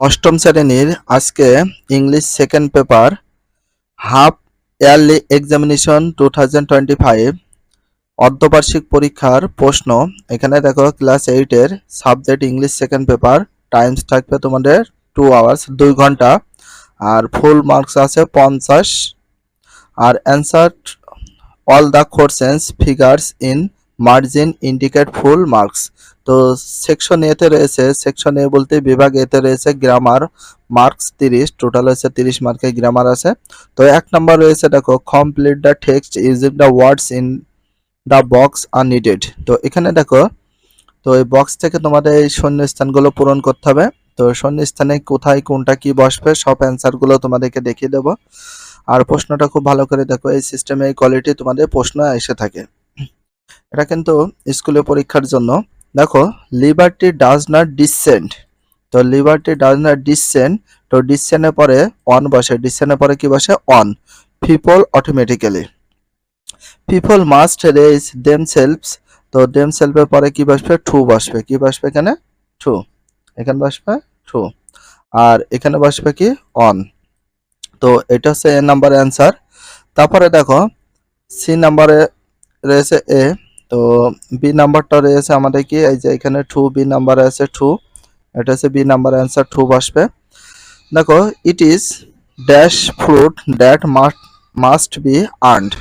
অষ্টম শ্রেণির আজকে English second paper half yearly examination two thousand twenty five অর্ধবার্ষিক পরীক্ষার প্রশ্ন। এখানে দেখো ক্লাস এইটের subject English second paper times থাকবে তোমাদের টু আওয়ার্স দুই ঘণ্টা। আর ফুল মার্কস আছে পঞ্চাশ। আর answer all the questions figures in margin indicate full marks তো সেকশন এতে রয়েছে সেকশন এ বলতে বিভাগ এতে রয়েছে গ্রামার মার্কস তিরিশ টোটাল হচ্ছে তিরিশ মার্কের গ্রামার আছে। তো এক নাম্বার রয়েছে, দেখো complete the text using the words in the box are needed তো এখানে দেখো, তো এই বক্স থেকে তোমাদের এই শূন্যস্থানগুলো পূরণ করতে হবে। তো শূন্যস্থানে কোথায় কোনটা কি বসবে, সব অ্যান্সারগুলো তোমাদেরকে দেখিয়ে দেবো। আর প্রশ্নটা খুব ভালো করে দেখো, এই সিস্টেমে এই কোয়ালিটি তোমাদের প্রশ্ন এসে থাকে। এটা কিন্তু স্কুলে পরীক্ষার জন্য। দেখো liberty does not descend to liberty does not descend to ডিসেন্ডের পরে অন বসে। ডিসেন্ডের পরে কি বসে? On people automatically people must raise themselves তো দেম সেলফের পরে কি বসবে? টু বসবে। কি বসবে এখানে? টু এখানে বসবে? টু আর এখানে বসবে কি? অন তো এটা হচ্ছে এ নাম্বার অ্যান্সার তারপরে দেখো সি নাম্বারে রয়েছে এ তো বি নাম্বারটা রয়েছে আমাদের কি এই যে এখানে টু বি নাম্বারে আছে টু এটা হচ্ছে বি নাম্বার অ্যান্সার টু বসবে দেখো it is dash fruit that must must be earned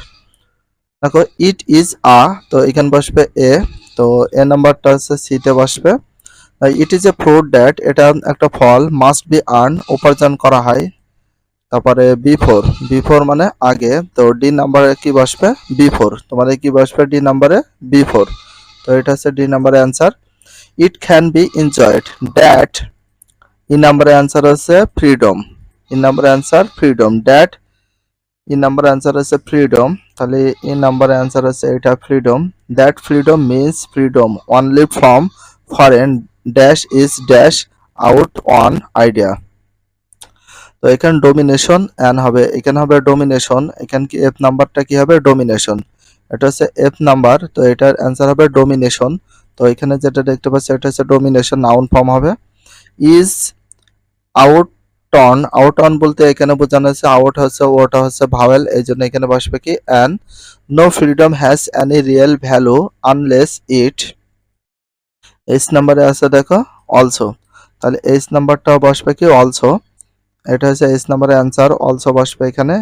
দেখো ইট ইজ আ তো এখানে বসবে এ তো এ নাম্বারটা হচ্ছে সিতে বসবে। It is a fruit that এটা একটা ফল মাস্ট বি আর্ন উপার্জন করা হয়। তারপরে বি ফোর বি ফোর মানে আগে, তো ডি নাম্বারে কি বসবে? বি ফোর তোমাদের কি বসবে ডি নাম্বারে বি ফোর তো এটা হচ্ছে ডি নাম্বারের answer it can be enjoyed that E নাম্বারে অ্যান্সার হচ্ছে ফ্রিডম ই নাম্বারের answer freedom that E number answer হচ্ছে ফ্রিডম তাহলে ই নাম্বারে অ্যান্সার হচ্ছে এটা freedom that freedom means freedom only from foreign dash is dash out on idea তো এখানে ডোমিনেশন অ্যান হবে। এখানে হবে ডোমিনেশন এখানে কি এফ নাম্বারটা কি হবে? ডোমিনেশন এটা হচ্ছে এফ নাম্বার তো এটার অ্যান্সার হবে ডোমিনেশন তো এখানে যেটা দেখতে পাচ্ছি, এটা হচ্ছে ডোমিনেশন নাউন ফর্ম হবে। Is out ton out on বলতে এখানে বোঝানো হচ্ছে আউট হচ্ছে ওটা হচ্ছে ভাওয়েল এই জন্য এখানে বসবে কি? An no freedom has any real value unless it H নাম্বারে আছে, দেখো অলসো তাহলে এইচ নাম্বারটাও বসবে কি? অলসো এটা হচ্ছে এইচ নাম্বারের অ্যান্সার অলসো বসবে এখানে।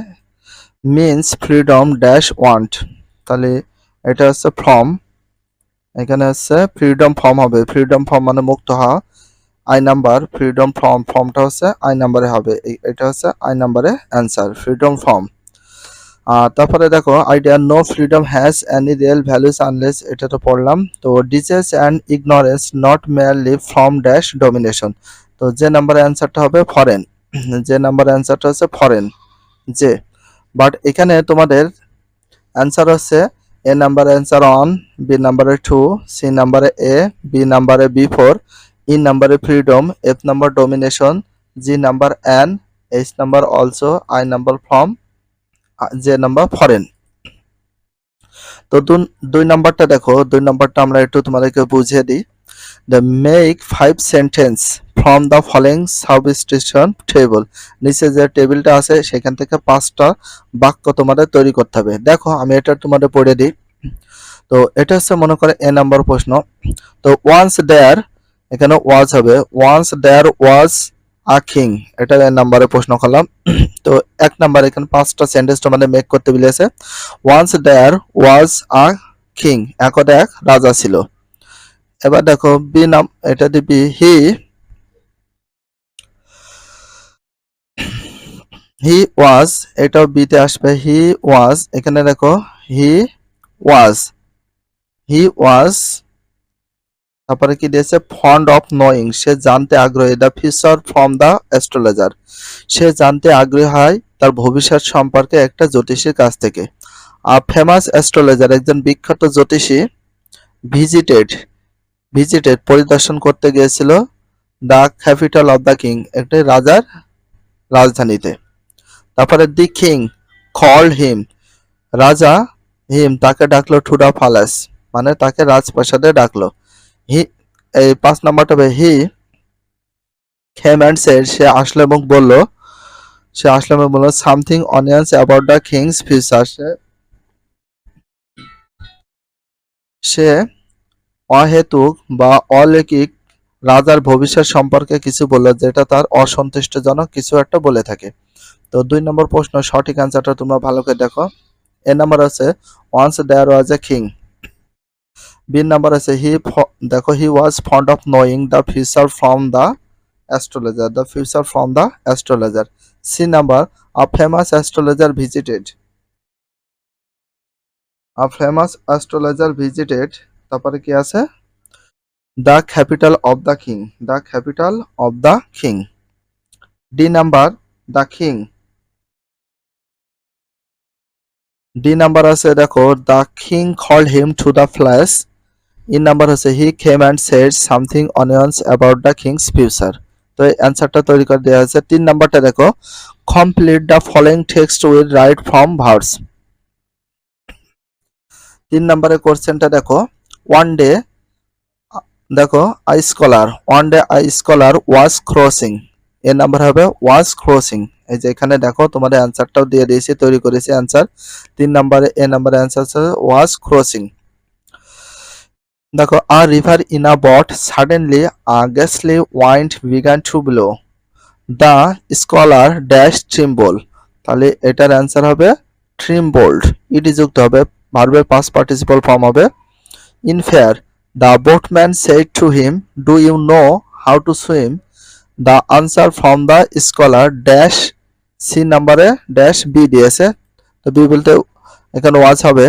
মিনস ফ্রিডম ড্যাশ ওয়ান্ট তাহলে এটা হচ্ছে ফর্ম এখানে হচ্ছে ফ্রিডম ফর্ম হবে। ফ্রিডম ফর্ম মানে মুক্ত হওয়া। আই নাম্বার ফ্রিডম ফর্ম ফর্মটা হচ্ছে আই নাম্বারে হবে। এটা হচ্ছে আই নাম্বারে অ্যান্সার ফ্রিডম ফর্ম আর তারপরে দেখো idea no freedom has any real values unless এটা তো পড়লাম। তো disease and ignorance not merely from dash domination তো যে নাম্বারের অ্যান্সারটা হবে ফরেন যে নাম্বার অ্যান্সারটা হচ্ছে ফরেন যে বাট এখানে তোমাদের অ্যান্সার হচ্ছে A number answer on B নাম্বারে টু সি নাম্বারে এ বি নাম্বারে বি ফোর ই নাম্বারে freedom F number domination G number an H number also I number from J number foreign তো দুই নাম্বারটা দেখো, দুই নাম্বারটা আমরা একটু তোমাদেরকে বুঝিয়ে দিই। The make five sentence from the following substitution table নিচে যে টেবিলটা আছে, সেখান থেকে পাঁচটা বাক্য তোমাদের তৈরি করতে হবে। দেখো, আমি এটা তোমাদের পড়ে দিই। তো এটা হচ্ছে মনে করে এ নাম্বার প্রশ্ন। তো ওয়ান্স দেয়ার এখানে ওয়াজ হবে। Once there was a king এটা এ নাম্বারে প্রশ্ন করলাম। তো এক নাম্বার এখানে পাঁচটা সেন্টেন্স তোমাদের মেক করতে বলেছে। Once there was a king একদা এক রাজা ছিল। এবার দেখো বি নাম এটা দিবি হি হি ওয়াজ এটাও বিতে আসবে হি ওয়াজ এখানে দেখো হি ওয়াজ হি ওয়াজ তারপরে কি দিয়েছে ফন্ড অফ নোয়িং সে জানতে আগ্রহী the future from the astrologer সে জানতে আগ্রহী হয় তার ভবিষ্যৎ সম্পর্কে একটা জ্যোতিষীর কাছ থেকে। আর ফেমাস অ্যাস্ট্রোলজার একজন বিখ্যাত জ্যোতিষী ভিজিটেড ভিজিটেড পরিদর্শন করতে গিয়েছিল the capital of the king একটি রাজার রাজধানীতে। তারপরে দি কিং কল্ড হিম রাজা হিম তাকে ডাকলো দ্য প্যালেস মানে তাকে রাজপ্রাসাদে ডাকলো। হি, এই পাঁচ নাম্বারটা হবে হি খেম অ্যান্ড সেড সে আসলো এবং বলল, সে আসলো এবং বলল something ominous about the king's future সে সে অহেতুক বা অলৌকিক রাজার ভবিষ্যৎ সম্পর্কে কিছু বলল, যেটা তার অসন্তুষ্টজনক কিছু একটা বলে থাকে। তো দুই নম্বর প্রশ্ন, সঠিক অ্যান্সারটা তোমরা ভালো করে দেখো। এ নাম্বার আছে once there was a king B number আছে হি দেখো he was fond of knowing the future from the astrologer the future from the astrologer C number a famous astrologer visited a famous astrologer visited তারপরে কি আছে? The capital of the king the capital of the king D number the king D number আছে, দেখো the king call him to the flash E number হচ্ছে he came and said something ominous about the king's future তো এই অ্যান্সারটা তৈরি করে দেওয়া হয়েছে। তিন নাম্বারটা দেখো complete the following text with right from verbs তিন নম্বরের কোশ্চেনটা দেখো ওয়ান ডে দেখো I scholar one day I scholar was crossing এর নাম্বার হবে ওয়াজ ক্রসিং এই যে এখানে দেখো, তোমাদের অ্যান্সারটাও দিয়ে দিয়েছি, তৈরি করেছি অ্যান্সার তিন নম্বরে এ নাম্বারের অ্যান্সার ওয়াজ ক্রসিং দেখো a river in a boat suddenly a gusty wind began to blow the scholar dash tremble তাহলে এটার অ্যান্সার হবে ট্রিমবোল্ড ইটি যুক্ত হবে ভার্বের পাস পার্টিসিপাল ফর্ম হবে in fear the boatman said to him do you know how to swim the answer from the scholar dash C নাম্বারে dash B দিয়েছে। তো বি বলতে এখানে ওয়াজ হবে।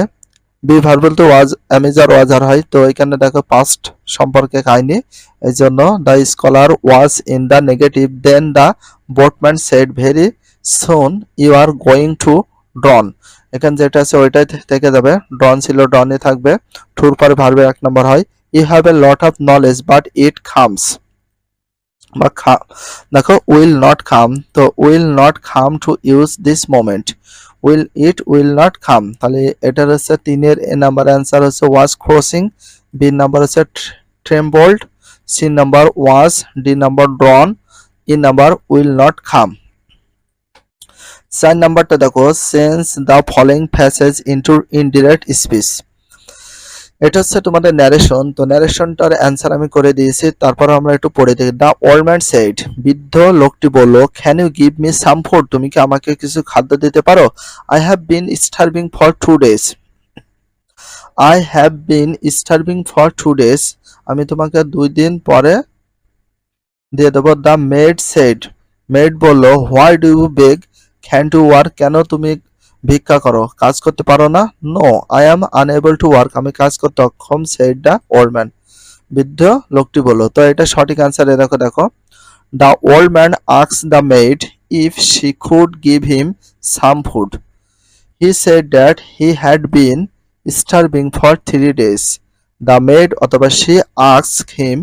বি ভার বলতে ওয়াজ অ্যামেজার ওয়াজার হয়। তো এখানে দেখো পাস্ট সম্পর্কে কাহিনী। এই জন্য the scholar was in the negative then the boatman said very soon you are going to drown এখানে যেটা আছে ওইটাই থেকে যাবে। ড্রন ছিল ড্রনই থাকবে। টুর পরে ভার্বে এক নম্বর হয়। You have a lot of knowledge but it comes বা খা, দেখো উইল নট খাম তো will not come to use this moment will it will not come তাহলে এটার হচ্ছে তিনের এ নাম্বার অ্যান্সার হচ্ছে ওয়াজ ক্রসিং বি নাম্বার হচ্ছে trembled C number was D number drown E number will not come চার নাম্বারটা দেখো sense the following passage into indirect speech এটা হচ্ছে তোমাদের ন্যারেশন তো ন্যারেশনটার অ্যান্সার আমি করে দিয়েছি, তারপর আমরা একটু পড়ে দেখি। দ্য ওল্ড ম্যান সেড বৃদ্ধ লোকটি বলল can you give me some food তুমি কি আমাকে কিছু খাদ্য দিতে পারো? I have been starving for two days I have been starving for two days আমি তোমাকে দুই দিন পরে দিয়ে দেবো। দ্য মেড সেড মেড বলল why do you beg can to work কেন তুমি ভিক্ষা করো। কাজ করতে পারো না? No I am unable to work আমি কাজ করতে অক্ষম সেড দ্য ওল্ড ম্যান বৃদ্ধ লোকটি বলল, তো এটা সঠিক অ্যান্সার দেখো দেখো। The old man asks the maid if she could give him some food he said that he had been starving for three days the maid অথবা she asks him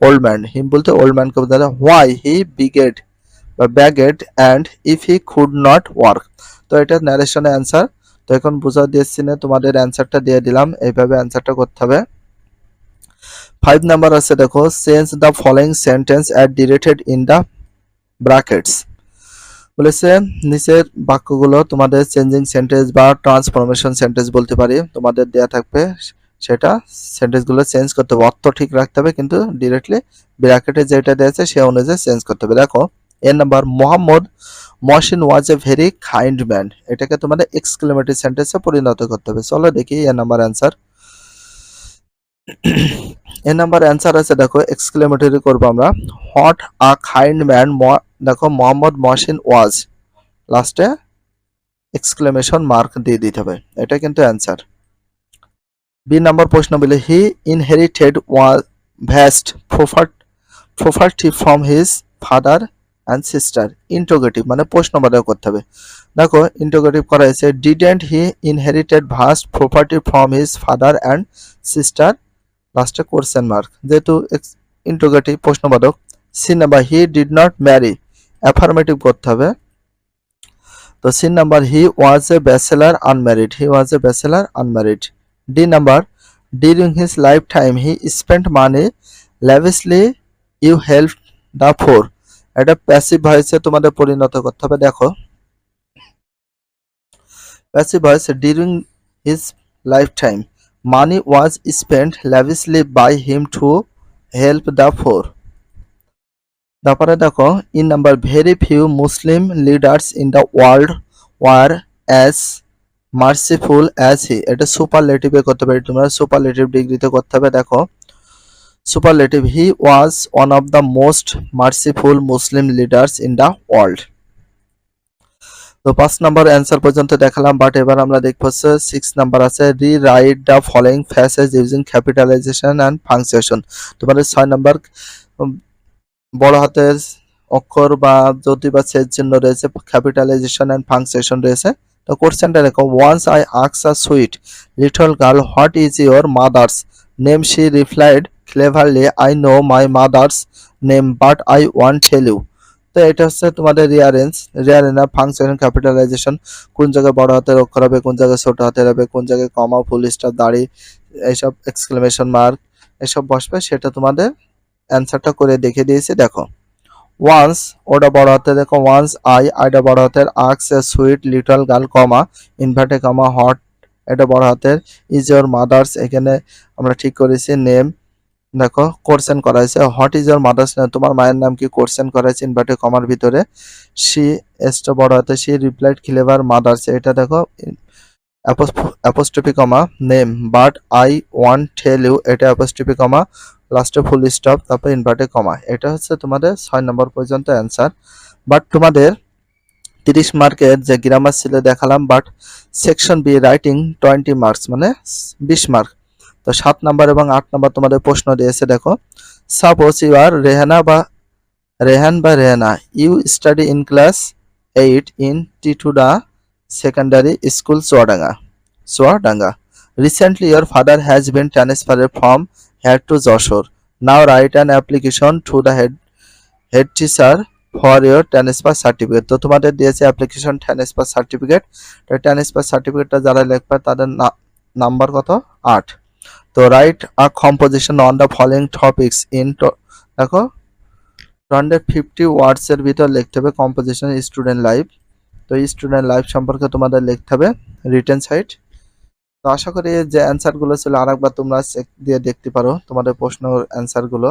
old man him বলতে old ম্যানকে বলতে why he begged বা begged and if he could not work তো এটা ন্যারেশনের answer তো এখন বোঝা দিয়েছি না, তোমাদের অ্যান্সারটা দিয়ে দিলাম। এইভাবে অ্যান্সারটা করতে হবে। ফাইভ নাম্বার আছে দেখো। Change the following sentence at directed in the brackets বলেছে, নিচের বাক্যগুলো তোমাদের চেঞ্জিং সেন্টেন্স বা ট্রান্সফরমেশন সেন্টেন্স বলতে পারি। তোমাদের দেয়া থাকবে সেটা। সেন্টেন্সগুলো চেঞ্জ করতে হবে। অর্থ ঠিক রাখতে হবে, কিন্তু ডিরেক্টলি ব্র্যাকেটে যেটা দিয়েছে সে অনুযায়ী চেঞ্জ করতে হবে। দেখো এর number Mohammad Mohsin was a very kind man এটাকে তোমাদের এক্সক্লেমেটিভ সেন্টেন্সে পরিণত করতে হবে। চলো দেখি A number answer A number answer আছে, দেখো এক্সক্লেমেটরি করব আমরা। হট আ কাইন্ড ম্যান দেখো, মোহাম্মদ মহসিন ওয়াজ। লাস্টে এক্সক্লেমেশন মার্ক দিয়ে দিতে হবে। এটা কিন্তু অ্যান্সার বি নাম্বার প্রশ্ন বলে he inherited was vast property from his father and sister interrogative মানে প্রশ্নবাদক করতে হবে। দেখো ইন্টোগেটিভ করা হয়েছে didn't he inherited vast property from his father and sister লাস্টে কোশ্চেন মার্ক যেহেতু interrogative প্রশ্নবাদক C number he did not marry affirmative করতে হবে। তো C number he was a bachelor unmarried he was a bachelor unmarried D number during his life time he spent money lavishly you help the poor এটা passive ভয়েসে তোমাদের পরিণত করতে হবে, দেখো। Passive voice during his life time money was spend lavishly by him to help the poor তারপরে দেখো in number very few Muslim leaders in the world were as merciful as he এটা সুপারলেটিভে করতে পারি, তোমরা সুপারলেটিভ ডিগ্রিতে করতে হবে, দেখো। Superlative he was one of the most merciful Muslim leaders in the world তো পাঁচ নাম্বার অ্যান্সার পর্যন্ত দেখালাম বাট এবার আমরা দেখব সিক্স নাম্বার আছে। Rewrite the following passage using capitalization and function তোমাদের ছয় নাম্বার বড় হাতের অক্ষর বা যদি বা সেজ চিহ্ন রয়েছে ক্যাপিটালাইজেশন অ্যান্ড ফাংশন রয়েছে। তো কোশ্চেনটা দেখো once I আক্স a sweet little girl what is your mother's name she replied cleverly I know my mother's name but I want tell you তো এটা হচ্ছে তোমাদের রিয়ারেঞ্জ রিয়ারেঞ্জ ফাংশন ক্যাপিটালাইজেশন কোন জায়গায় বড় হাতের অক্ষর হবে, কোন জায়গায় ছোট হাতের হবে, কোন জায়গায় কমা ফুল স্টার দাড়ি, এইসব এক্সক্লেমেশন মার্ক এসব বসবে, সেটা তোমাদের অ্যান্সারটা করে দেখে দিয়েছি, দেখো। ওয়ান্স ওটা বড় হাতে দেখো ওয়ান্স আই আইটা বড় হাতের asks a sweet little girl comma inverted comma what এটা বড় হাতের ইজ ইয়োর মাদার্স এখানে আমরা ঠিক করেছি নেম দেখো কোর্সেন করা হয়েছে what is your mother's name তোমার মায়ের নাম কি কোর্সেন করা হয়েছে ইনভার্টে কমার ভিতরে সি এসটা বড় হাতে সি রিপ্লাইড ক্লেভার মাদার্স এটা দেখো apostrophe comma name but I want tell you এটা অ্যাপোস্টপি কমা লাস্টে ফুল স্টপ তারপর ইনভার্টে কমা এটা হচ্ছে তোমাদের ছয় নম্বর পর্যন্ত অ্যান্সার বাট তোমাদের তিরিশ মার্কের যে গ্রামার ছিল দেখালাম but section B writing twenty marks মানে বিশ মার্ক তো সাত নাম্বার এবং আট নাম্বার তোমাদের প্রশ্ন দিয়েছে, দেখো। সাপোজ ইউ আর রেহানা বা রেহান বা Rehana you study in class eight in টিটুডা secondary school Chuadanga Chuadanga recently your father has been transferred from here to Joshore. Now write an application to the head head teacher for your transfer certificate. তো তোমাদের দিয়েছে application transfer certificate তো transfer সার্টিফিকেটটা যারা লিখবে তাদের number কত? আট। তো write a composition on the following topics in দেখো হান্ড্রেড ফিফটি ওয়ার্ডসের ভিতর লিখতে হবে কম্পোজিশন স্টুডেন্ট লাইফ তো স্টুডেন্ট লাইফ সম্পর্কে তোমাদের লিখতে হবে রিটেন সাইট তো আশা করি যে অ্যান্সারগুলো ছিল, আরেকবার তোমরা চেক দিয়ে দেখতে পারো তোমাদের প্রশ্ন অ্যান্সারগুলো